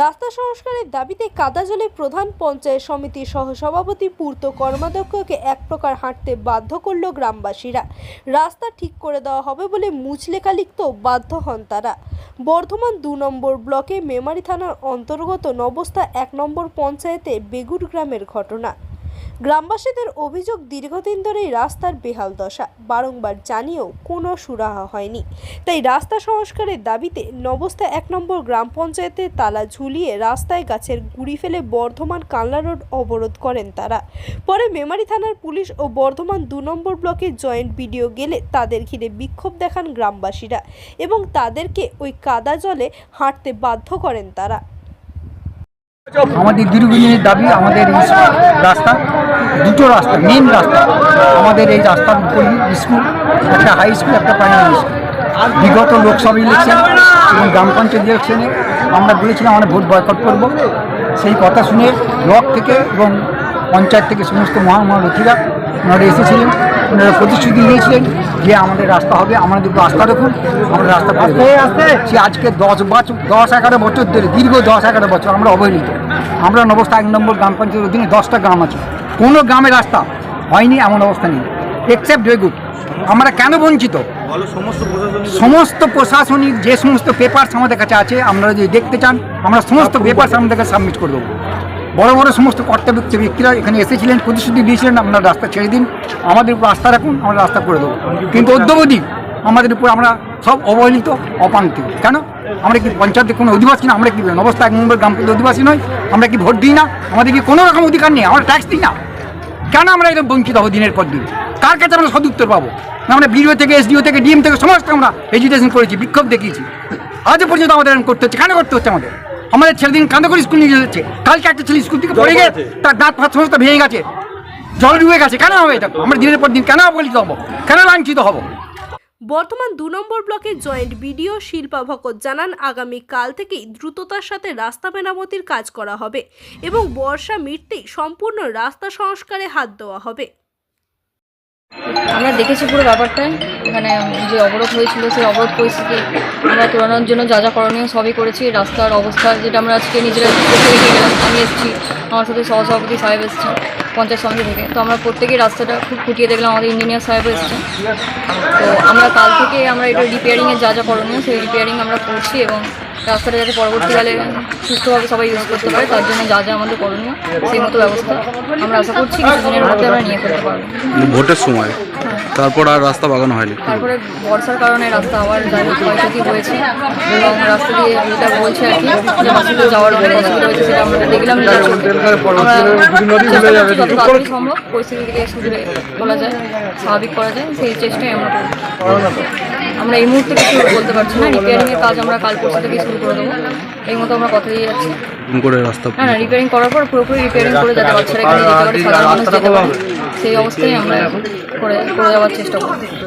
রাস্তা সংস্কারের দাবিতে কাদাজলে প্রধান পঞ্চায়েত সমিতির সহসভাপতি পূর্ত কর্মাধ্যক্ষকে এক প্রকার হাঁটতে বাধ্য করল গ্রামবাসীরা। রাস্তা ঠিক করে দেওয়া হবে বলে মুচলেখা লিখতেও বাধ্য হন তারা। বর্ধমান দু নম্বর ব্লকে মেমারি থানার অন্তর্গত নবস্থা এক নম্বর পঞ্চায়েতে বেগুর গ্রামের ঘটনা। গ্রামবাসীদের অভিযোগ দীর্ঘদিন ধরেই রাস্তার বেহাল দশা। বারংবার জানিয়েও কোনো সুরাহা হয়নি। তাই রাস্তা সংস্কারের দাবিতে নবস্থা এক নম্বর গ্রাম পঞ্চায়েতে তালা ঝুলিয়ে রাস্তায় গাছের গুড়ি ফেলে বর্ধমান কানলা রোড অবরোধ করেন তারা। পরে মেমারি থানার পুলিশ ও বর্ধমান দু নম্বর ব্লকে জয়েন্ট বিডিও গেলে তাদের ঘিরে বিক্ষোভ দেখান গ্রামবাসীরা এবং তাদেরকে ওই কাদা জলে হাঁটতে বাধ্য করেন তারা। আমাদের দীর্ঘদিনের দাবি আমাদের রাস্তা দুটো রাস্তা মেন রাস্তা। আমাদের এই রাস্তার উপর স্কুল, একটা হাই স্কুল একটা প্রাইমারি স্কুল বিগত লোকসভা ইলেকশন এবং গ্রাম পঞ্চায়েত ইলেকশনে আমরা বলেছিলাম আমরা ভোট বয়কট করব। সেই কথা শুনে ব্লক থেকে এবং পঞ্চায়েত থেকে সমস্ত মহামহারথীরা ওনারা এসেছিলেন, ওনারা প্রতিশ্রুতি দিয়েছিলেন যে আমাদের রাস্তা হবে আমাদের দুটো রাস্তা রাখুন আমরা রাস্তা করব। সে আজকে দশ বছর দশ এগারো বছর ধরে, দীর্ঘ দশ এগারো বছর আমরা অবহেলিত। আমরা নবস্থা এক নম্বর গ্রাম পঞ্চায়েতের অধীনে দশটা গ্রাম আছে। কোনো গ্রামে রাস্তা হয়নি এমন অবস্থা নেই। এক্সেপ্ট বেগুট আমরা কেন বঞ্চিত? সমস্ত প্রশাসনিক যে সমস্ত পেপারস আমাদের কাছে আছে আমরা যদি দেখতে চান আমরা সমস্ত পেপারস আমাদের কাছে সাবমিট করে দেবো। বড় বড় সমস্ত কর্তা ব্যক্তি ব্যক্তিরা এখানে এসেছিলেন প্রতিশ্রুতি দিয়েছিলেন আপনারা রাস্তা ছেড়ে দিন। আমাদের উপর রাস্তা রাখুন আমরা রাস্তা করে দেবো। কিন্তু অদ্যবধি আমাদের উপর আমরা সব অবহেলিত অপান্তিক কেন? আমরা কি পঞ্চায়েতে কোনো অধিবাসী না? আমরা কি অবস্থা এক নম্বর গ্রাম পঞ্চায়েত অধিবাসী নয় আমরা কি ভোট দিই না? আমাদের কি কোনো রকম অধিকার নেই আমরা ট্যাক্স দিই না। কেন আমরা এরকম বঞ্চিত হব দিনের পর দিন? কার কাছে আমরা সদুত্তর পাবো? না আমরা বিডিও থেকে এসডিও থেকে ডিএম থেকে সমস্ত আমরা এডুকেশন করেছি বিক্ষোভ দেখিয়েছি। আজও পর্যন্ত আমাদের এরকম করতে হচ্ছে। কেন করতে হচ্ছে আমাদের? আমাদের ছেলেদিন কান্দা করে স্কুল নিয়ে যাচ্ছে কালকে একটা ছেলে স্কুল থেকে পড়ে গিয়ে তার দাঁত ফাঁত সমস্ত ভেঙে গেছে। জল ডুবে গেছে। কেন হবে এটা? আমরা দিনের পর দিন কেন অবহেলিত হব? কেন লাঞ্ছিত হব? বর্তমান দু নম্বর ব্লকের জয়েন্ট বিডিও শিল্পা ভকত জানান, আগামী কাল থেকেই দ্রুততার সাথে রাস্তা মেরামতির কাজ করা হবে এবং বর্ষা মিটতেই সম্পূর্ণ রাস্তা সংস্কারে হাত দেওয়া হবে। আমরা দেখেছি পুরো ব্যাপারটা, এখানে যে অবরোধ হয়েছিল, সেই অবরোধ পরিস্থিতি আমরা তোলানোর জন্য যা যা করণীয় সবই করেছি। রাস্তার অবস্থা যেটা আমরা আজকে নিজেরা আমি এসেছি, আমার সাথে সহসভাপতি সাহেব এসেছে পঞ্চায়েত সমিতি থেকে। তো আমরা প্রত্যেকেই রাস্তাটা খুব খুঁটিয়ে দেখলাম, আমাদের ইঞ্জিনিয়ার সাহেব এসেছে তো আমরা কাল থেকে আমরা এটা রিপেয়ারিংয়ের যা যা করণীয়, সেই রিপেয়ারিং আমরা করছি এবং রাস্তাটা যাতে পরবর্তীকালে সুস্থভাবে সবাই ইউজ করতে পারে, তার জন্য যা যা আমাদের করণীয়, সেই মতো ব্যবস্থা আমরা আশা করছি, কিছুদিনের মধ্যে আমরা নিয়ে ফেলতে পারব। ভোটের সময়? তারপর আর রাস্তা বাগানো হয়নি। তারপরে বর্ষার কারণে রাস্তা আবার ক্ষয়ক্ষতি হয়েছে এবং রাস্তা দিয়ে যেটা বলছে আর কি যে হসপিটাল যাওয়ার অসুবিধা হয়েছে সেটা আমরা দেখলাম সম্ভব পরিস্থিতিকে সুধরে তোলা যায় স্বাভাবিক করা যায় সেই চেষ্টাই আমরা করব। আমরা এই মুহূর্তে কিছু বলতে পারছি না রিপেয়ারিংয়ের কাজ আমরা কাল পরশু থেকে শুরু করে দেবো। এই মতো আমরা কথা দিয়ে যাচ্ছি। করে রাস্তা না রিপেয়ারিং করার পর পুরোপুরি রিপেয়ারিং করে যাতে বাচ্চারা এখানে যেতে পারে সাধারণ মানুষ যেতে পারে। সেই অবস্থায় আমরা করে করে যাওয়ার চেষ্টা করব